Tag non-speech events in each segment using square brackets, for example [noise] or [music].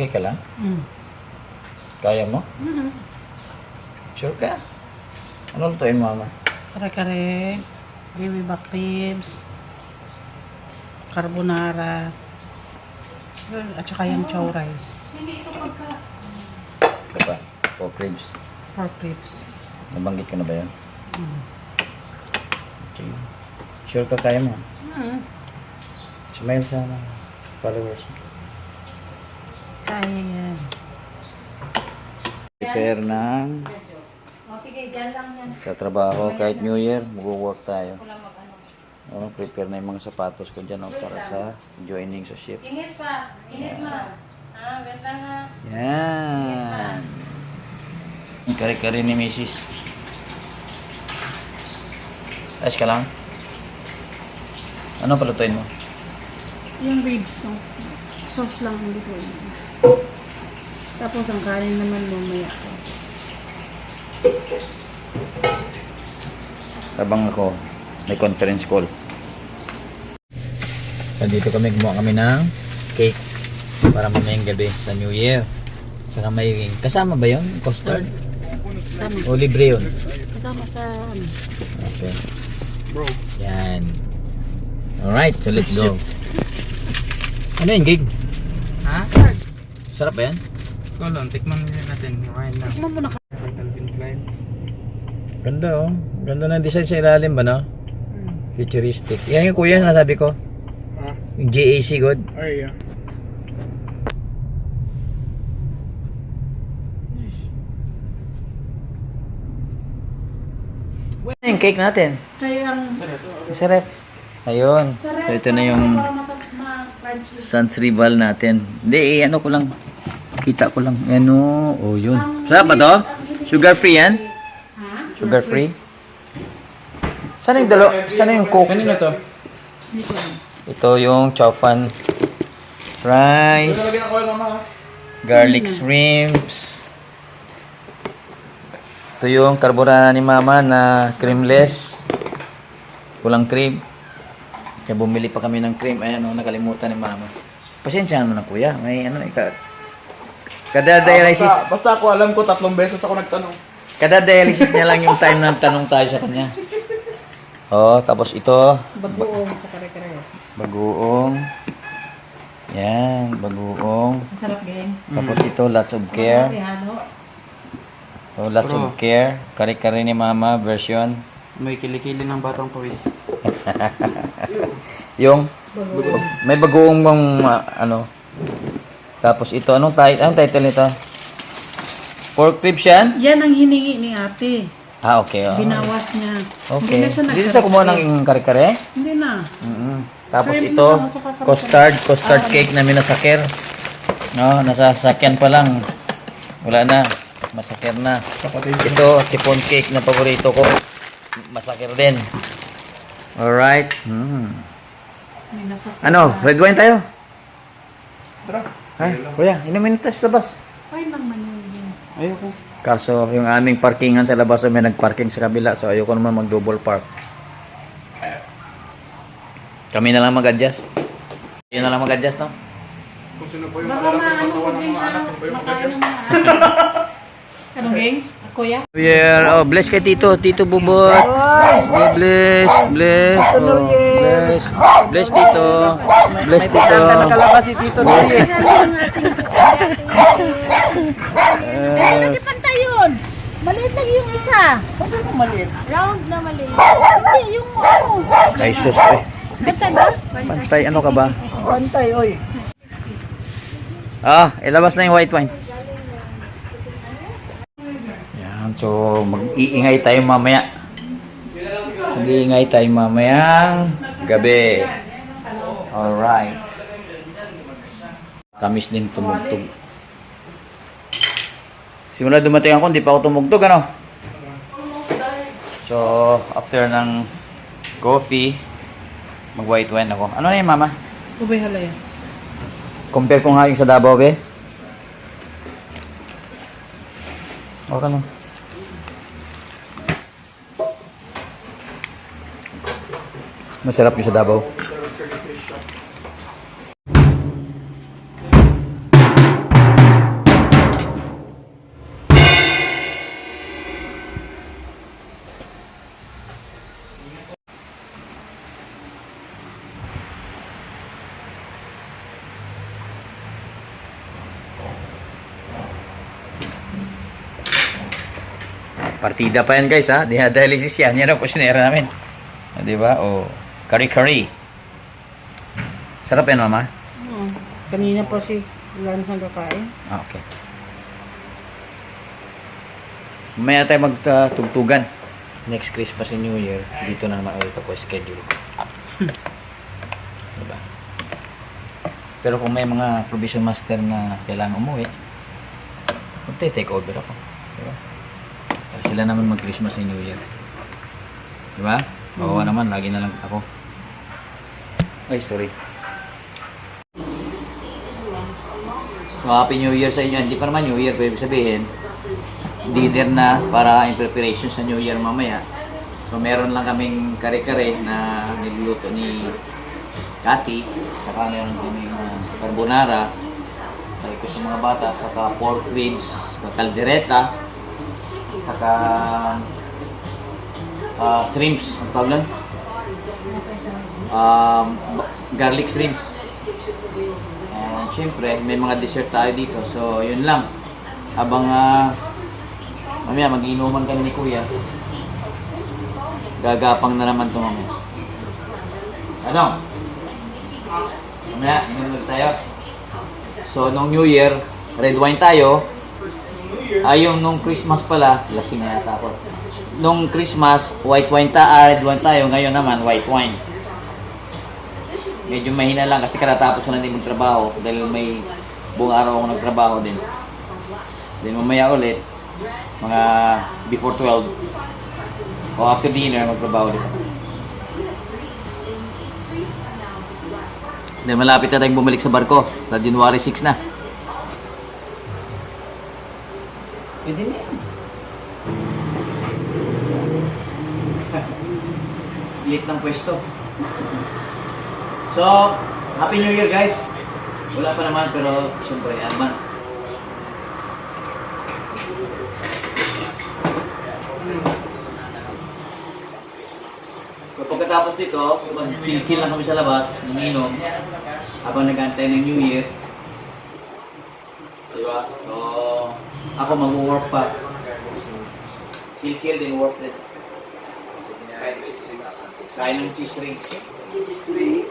Okay ka lang? Mm. Kaya mo? Mm. Sure ka? Ano lutuin mo, mama? Kare-kare, gravy back ribs, carbonara, at saka yung chow rice. Ito pa, pork ribs. Pork ribs. Nabanggit ko na ba yun? Mm. Sige. Sure ka kaya mo? Mm. Smile sa mga followers mo. Kaya yan. Prepare ng O sige, dyan lang yan. sa trabaho kahit New Year, mag-work tayo. Wala mag-ano. Oh, prepare na yung mga sapatos ko dyan oh, para sa joining sa ship. Init pa. Init ma. Ah, ganda nga. Yan. Ang kare-kare ni Mrs. Ayos ka lang? Ano palutuin mo? Yung ribs, so, sauce lang hindi ko yun. Tapos ang kanin naman mamaya. Habang ako, may conference call. Nandito kami, gumawa kami ng cake para mamayang gabi sa New Year. Saka may kasama ba yun? Custard? Kasama, O libre yun? kasama sa ano. Okay. Bro. Yan. Alright, so let's go. Ano yung gig? Ha? Sarap ba yan? Ikaw lang, tikman nila natin right now. Tikman mo na ka. Calvin Klein. Ganda oh. Ganda ng design sa ilalim ba no? Mm. Futuristic. Yan yung kuya nasabi ko. Ah, Yung GAC good. ay, yeah. Ano yung cake natin? Kaya ang Sarap. Ayun. So ito na yung. Sans Rival natin. Hindi, eh, ano ko lang. Kita ko lang. Ano, oh yun. Sarap ba to? Sugar free yan? Sugar free? Sana yung dalo? Sana yung coke? Kanino to? Ito yung chow fan rice, garlic shrimps. Ito yung carbonara ni mama na creamless. Kulang cream. Kaya bumili pa kami ng cream. Ayan o, nakalimutan ni mama. Pasensya mo na kuya. May ano, ika... Kada dialysis, Basta, basta ako alam ko, tatlong beses ako nagtanong. kada dialysis niya lang yung time na tanong tayo sa kanya. Oh, tapos ito, Bagoong sa kare-kare. bagoong. Yan, bagoong. Masarap gang. Tapos ito, lots of care. Ihalo. So, lots of Bro. care. Kare-kare ni mama version. May kilikili ng batang pawis. [laughs] Yung, Bagoong. may bagoong bang, ah, ano. Tapos ito, anong, title, anong title nito? Pork ribs yan? Yan ang hiningi ni ate. Ah, okay. Oh. Binawas niya. Okay. Hindi na siya Dito sa kumuha ng kare-kare? Hindi na. mm Tapos Shrimp ito, na custard, custard cake na minasakir. No, nasa sasakyan pa lang. Wala na. Masakir na. Ito, tipon cake na paborito ko. Masakir din. Alright. Hmm. Nasa Ano, red wine tayo? Tara. Ha? Kuya, inumin tayo sa labas. Ay, nang manunod. Ayoko. Kaso, yung aming parkingan sa labas, may nagparking sa kabila. So, ayoko naman mag-double park. Kami na lang mag-adjust. Yun na lang mag-adjust, no? Kung sino po yung Baka maano ng ko din mga anak, yung ba yung makain mag-adjust? ng mga anak. Anong gang? Kuya? Yeah, oh, bless kay Tito, Tito Bubot. Oh, bless, bless. Oh, bless. Bless Tito. Bless Tito. si Tito Bless. Hindi [laughs] pantay yun. Maliit lang yung isa. Ano mo maliit? Round na maliit. Hindi, yung ano. Ay, sus, eh. Pantay ba? Pantay, ano ka ba? Pantay, oy. Ah, ilabas na yung white wine. Yan, so mag-iingay tayo mamaya. Mag-iingay tayo mamayang gabi. Alright. Tamis din tumugtog. Simula dumating ako, hindi pa ako tumugtog, ano? So, after ng coffee, mag-white wine ako. Ano na yun, mama? Ubay halaya. Compare ko nga yung sa Davao, be. Okay lang. Masarap yung sa Davao. Partida pa yan guys ha. Dialysis yan. Yan ang kusinera namin. Ah, o, diba? O kari-kari. Sarap yan, mama? Oo. Kanina pa si Lance ang kakain. Ah, okay. Mamaya tayo magtugtugan. Next Christmas and New Year, dito na naman ulit ako schedule ko. [laughs] diba? Pero kung may mga provision master na kailangan umuwi, magte-take over ako. Diba? Para sila naman mag-Christmas and New Year. Diba? Oo naman, lagi na lang ako. Ay, sorry. So, Happy New Year sa inyo. Hindi pa naman New Year, pero sabihin, dinner na para in preparation sa New Year mamaya. So, meron lang kaming kare-kare na niluluto ni Kati. Saka meron kaming uh, carbonara. Sabi ko sa mga bata, saka pork ribs, caldereta, saka uh, shrimps. Ang tawag nun? Um, garlic shrimps. And syempre, may mga dessert tayo dito. So, yun lang. Habang uh, mamaya mag-inuman kami ni Kuya. Gagapang na naman ito mamaya. Ano? Mamaya, ulit tayo. So, nung New Year, red wine tayo. Ayun, nung Christmas pala, lasing na yata ako. Nung Christmas, white wine ta, ah, red wine tayo. Ngayon naman, white wine. Medyo mahina lang kasi karatapos ko na din magtrabaho dahil may buong araw ako nagtrabaho din. Then mamaya ulit, mga before 12 o after dinner, magtrabaho din. Then malapit na tayong bumalik sa barko sa January 6 na. Pwede na yan. [laughs] Liit ng pwesto. So, Happy New Year guys! Wala pa naman pero syempre advance. So, pagkatapos dito, mag-chill-chill lang kami sa labas, umiinom, habang nag-antay ng New Year. Diba? So, ako mag-work pa. Chill-chill din, work din. Kain ng cheese ring. Cheese ring?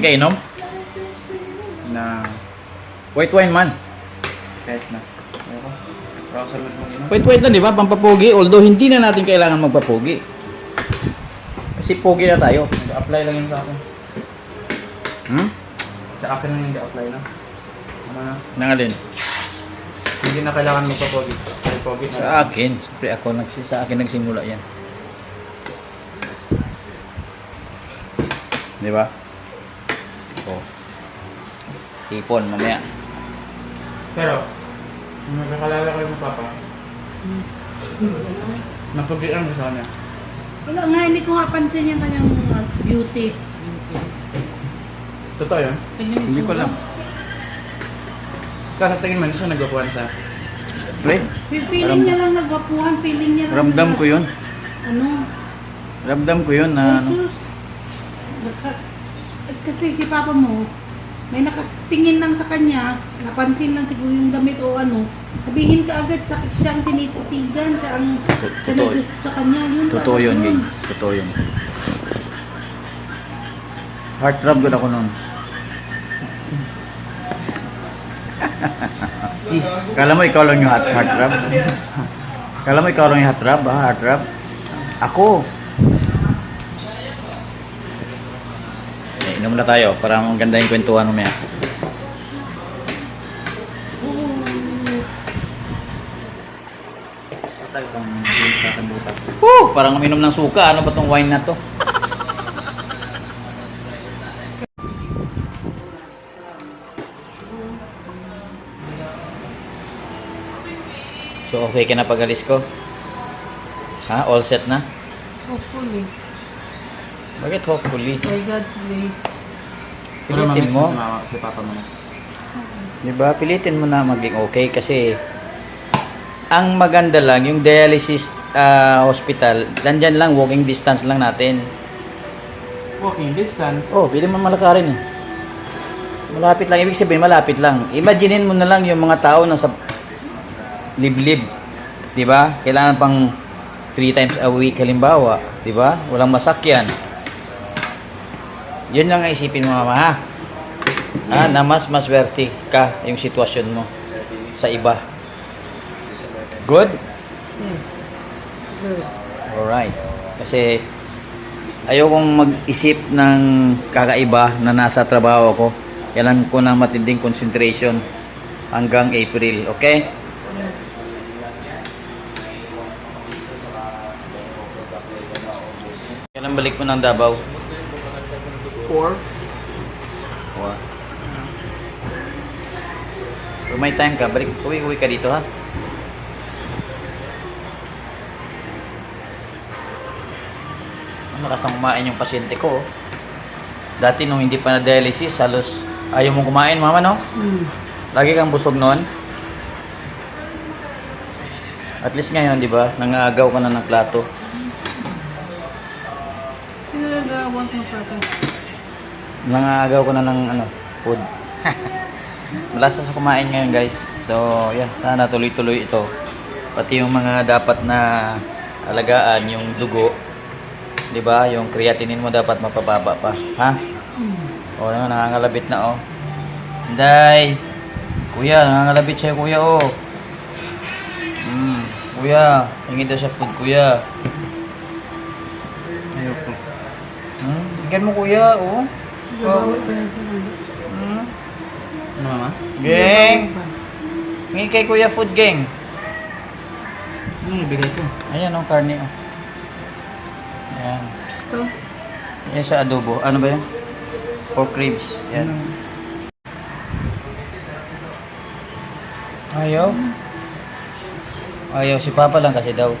Hindi ka inom? Na, White wine man. kahit na. Ayoko. Sa loob mong ino. White wine lang, di ba? Pampapogi. Although hindi na natin kailangan magpapogi. Kasi pogi na tayo. Apply lang yun sa akin. Hmm? Sa akin lang yung apply na. Ano na? Nangalin. Hindi na kailangan magpa-pogi. Ay, pogi na. Sa akin. Siyempre ako, nagsi- sa akin nagsimula yan. Di ba? Oh. Tipon, mamaya. Pero, nung nagkakalala ko yung papa, napagian ko sa kanya. Wala nga, hindi ko nga pansin yung kanyang uh, beauty. Totoo yun? Kanyang Hindi ko itsura. alam. Kasi tingin man siya nagwapuan sa... Pre, Feeling Ram- niya lang nagwapuhan, feeling niya lang ramdam na- ko yun. Ano? Ramdam ko yun na ano. Jesus. Kasi si papa mo, may nakatingin lang sa kanya, napansin lang siguro yung damit o ano, sabihin ka agad sa siyang tinititigan, siya ang gusto sa kanya. Yun, Totoo yun, gang. Totoo yun. Heart throb good ako nun. [laughs] Kala mo ikaw lang yung heart, heart throb? Kala mo ikaw lang yung heart throb, ha? Heart throb? Ako. Kain muna tayo para ang ganda yung kwentuhan mamaya. Tayo pang sa akin bukas. Woo! Parang uminom ng suka. Ano ba tong wine na to? So okay ka na pag-alis ko? Ha? All set na? Hopefully. Bakit hopefully? By God's grace. Pero Pilitin mamiss mo. mo si, mama, si papa mo na. Di ba? Pilitin mo na maging okay kasi ang maganda lang, yung dialysis ah, hospital, nandyan lang, walking distance lang natin. Walking distance. Oh, pwede mo malakarin eh. Malapit lang. Ibig sabihin, malapit lang. Imaginein mo na lang yung mga tao na sa liblib. Di ba? Kailangan pang 3 times a week halimbawa. Di ba? Walang masakyan. Yun lang ang isipin mo mama ha. Ah, na mas maswerte ka yung sitwasyon mo sa iba. Good? Yes. Good. Alright. Kasi ayokong mag-isip ng kakaiba na nasa trabaho ko. Kailangan ko ng matinding concentration hanggang April. Okay? Kailan balik mo ng Davao? Four. Four. Kung may time ka, balik, uwi-uwi ka dito ha. Ang lakas ng kumain yung pasyente ko. oh. Dati nung hindi pa na-dialysis, halos ayaw mong kumain, mama, no? Mm. Lagi kang busog noon. At least ngayon, di ba? Nangaagaw ka na ng plato. Sino yung gawang mo papa? Nangaagaw ka na ng ano, food. [laughs] Malasa sa kumain ngayon, guys. So, yeah, sana tuloy-tuloy ito. Pati yung mga dapat na alagaan, yung dugo, 'di ba? Yung creatinine mo dapat mapababa pa, ha? Mm. O, oh, nangangalabit na oh. Day. Kuya, nangangalabit siya, kuya oh. Hmm, kuya, hingi daw sa food, kuya. Ayoko. Hmm, bigyan mo kuya, oh. Hmm. Ano mama? Pa. Hingi kay kuya food, geng. Ano yung ibigay ko? Ayan oh, karne oh. Ayan. Ito. Yan sa adobo. Ano ba yan? Pork ribs. Yan. Mm. Ayaw. Ayaw. Si Papa lang kasi daw.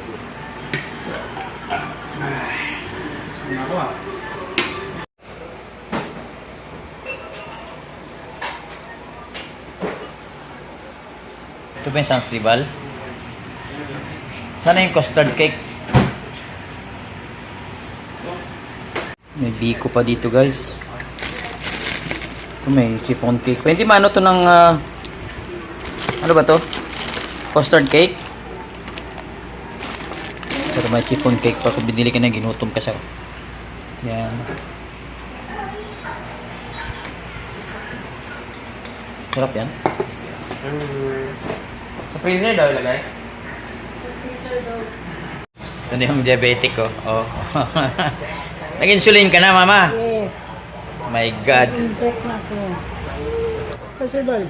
Ano ako ah? Ito ba yung Sanstibal? Sana yung custard cake? May biko pa dito guys. Ito may chiffon cake. Pwede maano to ng... ah, ano ba to? Custard cake? Pero may chiffon cake pa. Kung binili ka na, ginutom ka siya. Yan. Sarap yan. Sa freezer daw ilagay? Ito na yung diabetic ko. Oh. [laughs] Nag-insulin ka na, mama. Yes. My God. Check na ko. Possible.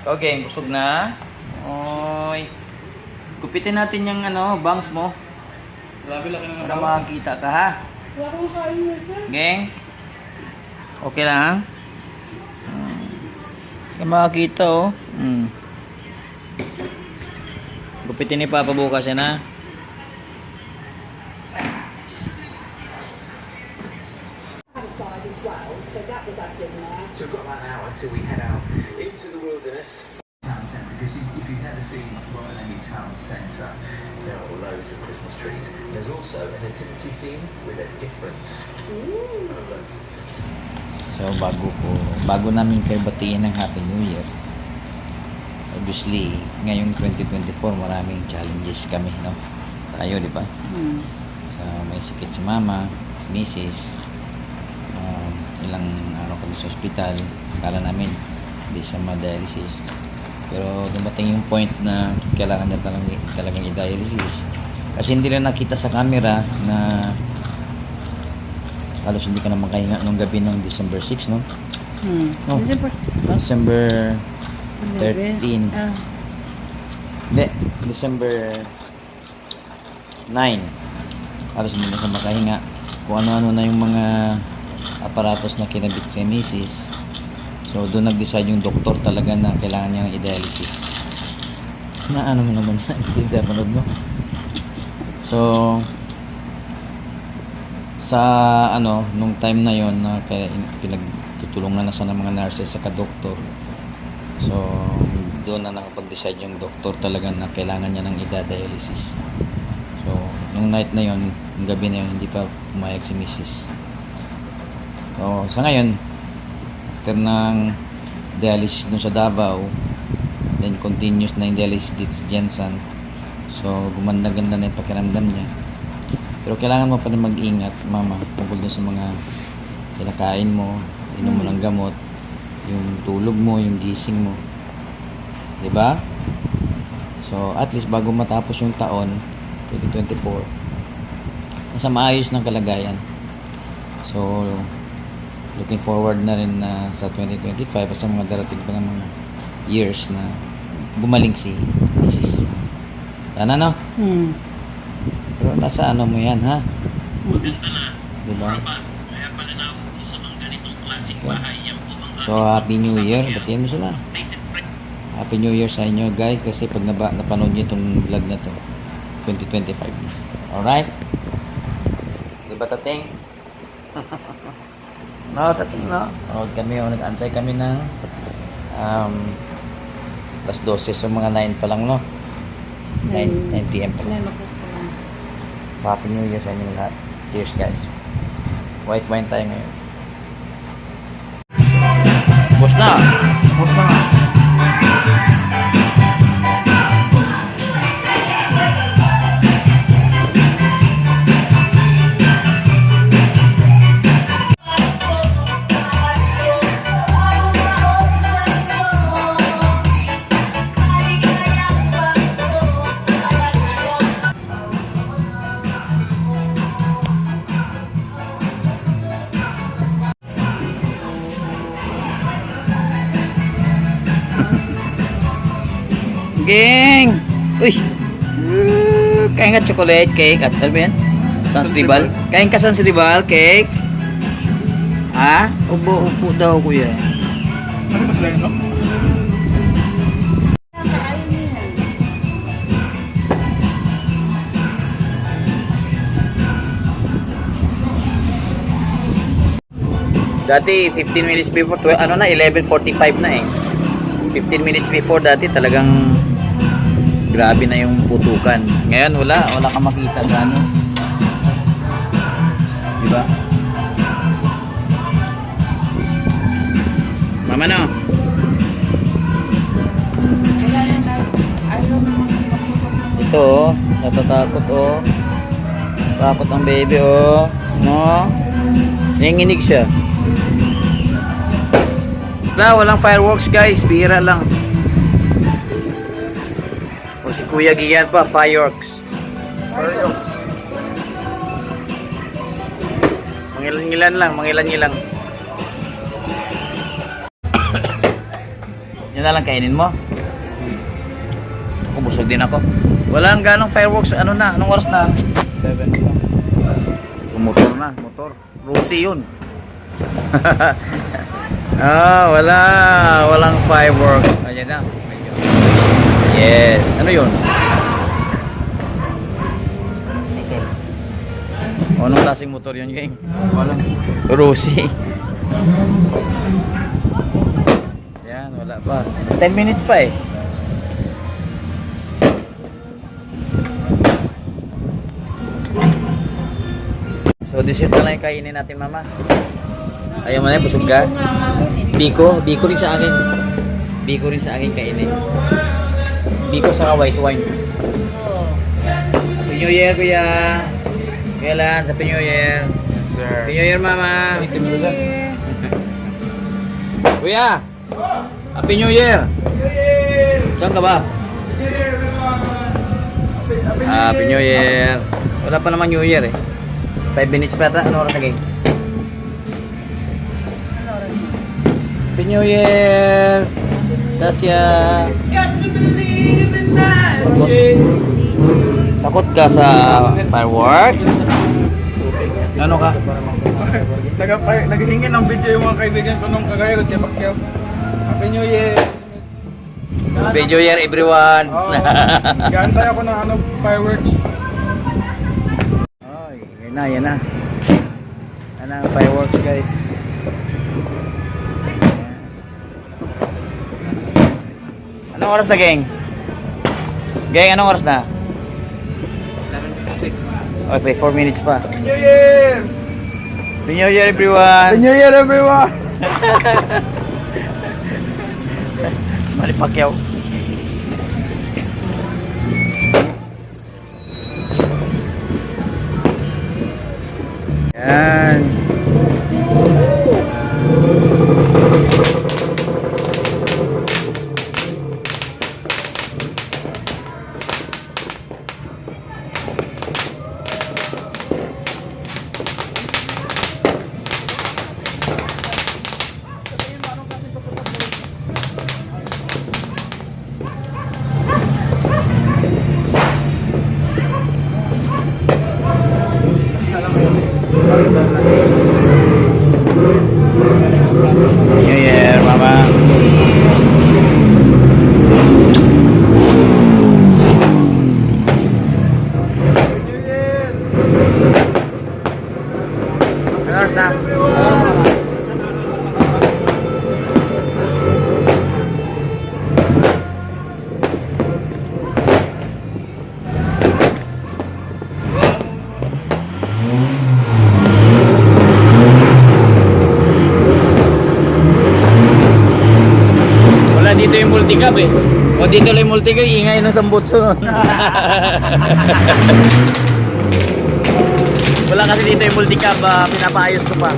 Okay, busog na. Oy. Gupitin natin yung ano, bangs mo. Grabe laki ng Para makakita ka, ha? Wala akong kain nito. Geng? Okay lang? Para makakita, oh. Hmm. Gupitin ni Papa bukas yan, ha? side as well, so that was our dinner. So we've got about an hour till we head out into the wilderness. Town centre, because if you've never seen Royal Town Centre, there are loads of Christmas trees. There's also a nativity scene with a difference. So bago ko, bago namin kayo batiin ng Happy New Year. Obviously, ngayong 2024 maraming challenges kami, no? Tayo, di ba? Hmm. Sa may sakit si mama, si misis, um, ilang araw kami sa ospital, kala namin hindi siya ma-dialysis. Pero dumating yung point na kailangan niya talagang, talagang i-dialysis. Kasi hindi na nakita sa camera na halos hindi ka na makahinga nung gabi ng December 6, no? Hmm. Oh. December 6 ba? December 13. Ah. Hindi, December 9. Halos hindi na siya makahinga. Kung ano-ano na yung mga aparatos na kinabit kay Mrs. So, doon nag-decide yung doktor talaga na kailangan niya ng i-dialysis. na ano mo naman yan. [laughs] Hindi mo. So, sa ano, nung time na yon na kaya pinagtutulungan na siya ng mga nurses sa doktor So, doon na nakapag-decide yung doktor talaga na kailangan niya ng ida-dialysis. So, nung night na yon, yung gabi na yon, hindi pa pumayag si Mrs. So, sa ngayon, after ng dialysis dun sa Davao, then continuous na yung dialysis dito sa Jensen. So, gumanda-ganda na yung pakiramdam niya. Pero kailangan mo pa rin mag-ingat, mama, tungkol dun sa mga kinakain mo, inom mo ng gamot, yung tulog mo, yung gising mo. 'Di ba? So, at least bago matapos yung taon, 2024, nasa maayos ng kalagayan. So, looking forward na rin na sa 2025 at sa mga darating pa ng mga years na gumaling si Mrs. Sana no? Hmm. Pero nasa ano mo yan, ha? Diba? Okay. So, Happy New Year. Batiin mo sila. Happy New Year sa inyo, guys. Kasi pag naba, napanood nyo itong vlog na to, 2025 na. Alright? Diba, Tating? [laughs] no, Tating, no? Panood kami, oh, nag-antay kami ng um, alas 12. So, mga 9 pa lang, no? 9, 9 p.m. pa lang. Ano ko pa lang. Happy New Year sa inyong lahat. Cheers guys. White wine tayo ngayon. Bus na! Bus na! Ging! Uy! Kain ka chocolate cake at ano ba yan? Sansribal? Kain ka sansribal cake? Ha? Ubo, upo daw kuya. Ano ba sila yun, no? Dati 15 minutes before 12, ano na 11:45 na eh. 15 minutes before dati talagang grabe na yung putukan. Ngayon wala, wala kang makita gaano. Di ba? Mama no. Ito oh, natatakot oh. Takot ang baby oh. No? Nanginginig siya. Wala, walang fireworks guys. Bira lang. Kuya Gian pa, fireworks. Fireworks. Mangilan-ngilan lang, mangilan-ngilan. [coughs] Yan na lang kainin mo. Ako busog din ako. Walang ganong fireworks. Ano na? Anong oras na? 7 Motor na, motor. Rusi yun. [laughs] ah, wala. Walang fireworks. Ayan na. Yes. Ano yun? O, anong klaseng motor yun, gang? Walang. Rusi. Yan, wala pa. 10 minutes pa eh. So, dessert na lang yung kainin natin, mama. Ayaw mo na, busog ka? Biko, biko rin sa akin. Biko rin sa akin kainin. Biko sa white wine. Happy New Year, kuya. Kuya Lance, Happy New Year. Sir. Happy New Year, mama. [laughs] Kuya! Happy New Year! Saan ka ba? Happy New Year! Wala pa naman New Year eh. 5 minutes pa yata. Ano oras lagi? Happy New Year! Sasya! Takot, takot ka sa fireworks? Ano ka? Naghihingi ng video yung mga kaibigan ko nung kagaya ko, Tiyak Pacquiao. Happy New Year! Happy New Year everyone. Oo. Gantay ako ng ano, fireworks. Ay, yan na, yan na. Yan na ang fireworks guys. Anong oras na, gang? Gang, anong oras na? 11.56. Okay, 4 minutes pa. Happy New Year! Happy New Year, everyone! Happy New Year, everyone! [laughs] Manny Pacquiao. Yan. O dito lang yung multicab, ingay ng sambutso. [laughs] Wala kasi dito yung multicab, ah, pinapaayos ko pa.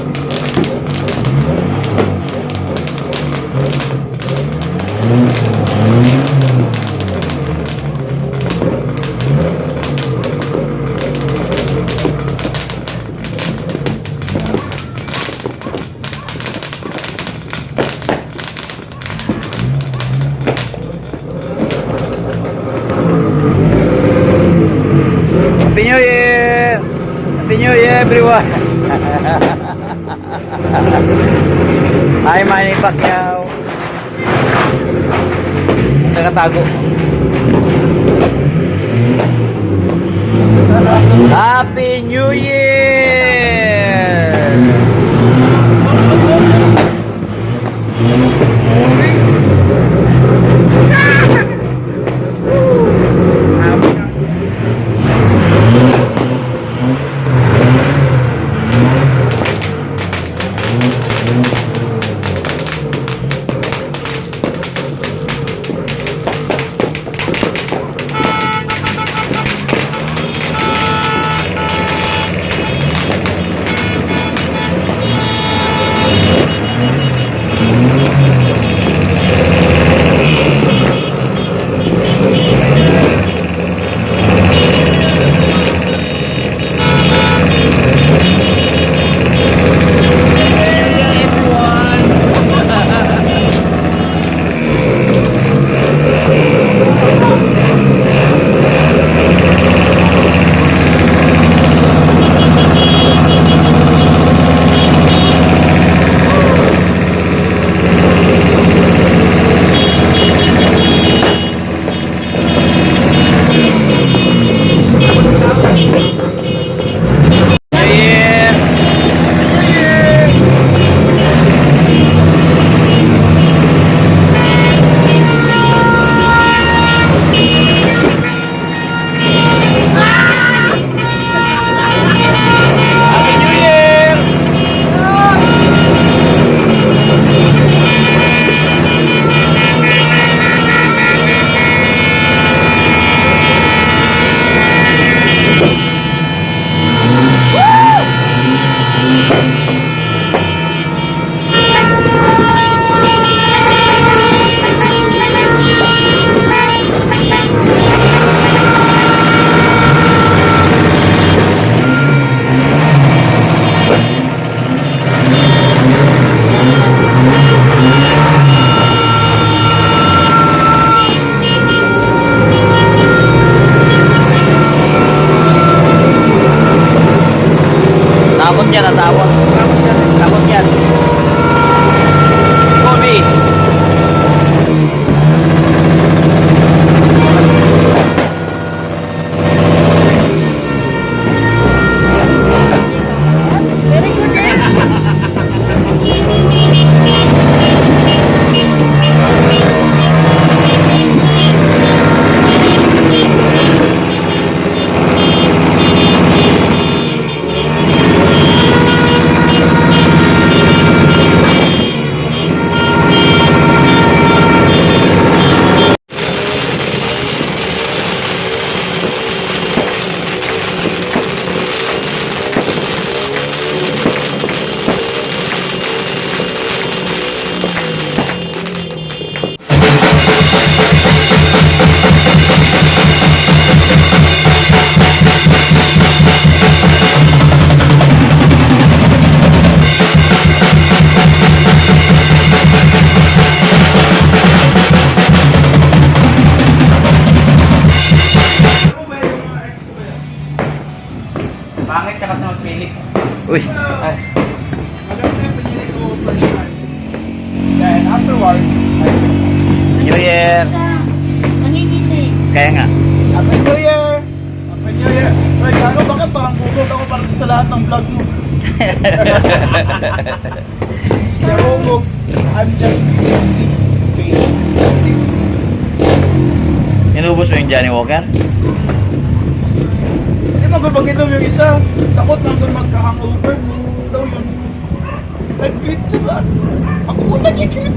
Everyone! [laughs] Hi, Manny Pacquiao! Nakatago. Happy New Year! Parang sa lahat ng vlog mo? [laughs] Pero mo, I'm just tipsy. Tipsy. Inubos mo yung Johnny Walker? Hindi mo gulbag ito yung isa. Takot lang doon magka-hangover. Daw yun? Nag-greet siya ba? Ako ko nag-greet.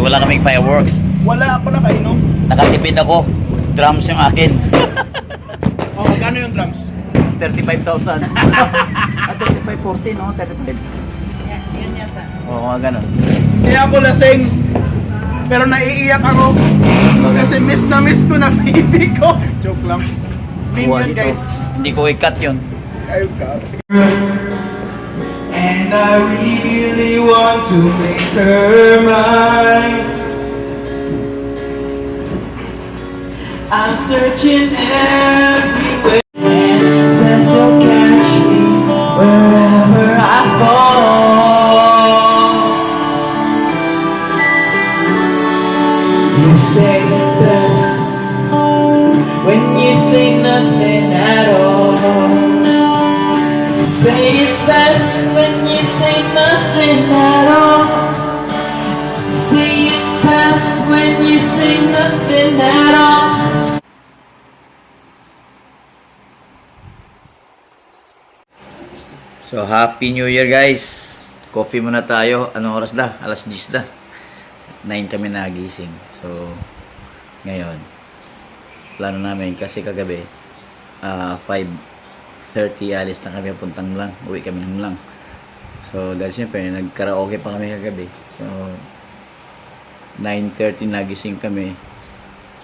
Wala kaming fireworks. Wala ako nakainom. Nakatipid ako. Drums yung akin. [laughs] Oh, magkano yung drums? 35,000. [laughs] ah, 35, 40, no? 35. Yan, yan yata. Oo, mga ganun. Kaya ako lasing. Pero naiiyak ako. Kasi miss na miss ko na [laughs] baby ko. Joke lang. Mean yun guys. Hindi ko i-cut yun. Ka. And I really want to make her mine. I'm searching everywhere. Says you'll catch me wherever I fall. You say best when you say nothing at all. Say it best when you say nothing at all. Say it best when you say nothing at all. So, Happy New Year guys! Coffee muna tayo. Anong oras na? Alas 10 na. 9 kami nagising. So, ngayon, plano namin kasi kagabi, ah 5.30 alis na kami puntang lang. Uwi kami ng lang. So, dahil siyempre, nag-karaoke pa kami kagabi. So, 9.30 nagising kami.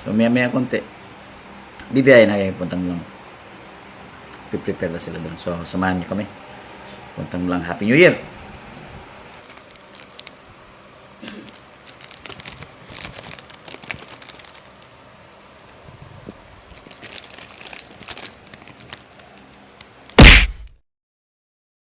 So, maya-maya konti. Bibiyahin na kami puntang lang. Piprepare na sila doon. So, samahan niyo kami. Puntang lang Happy New Year!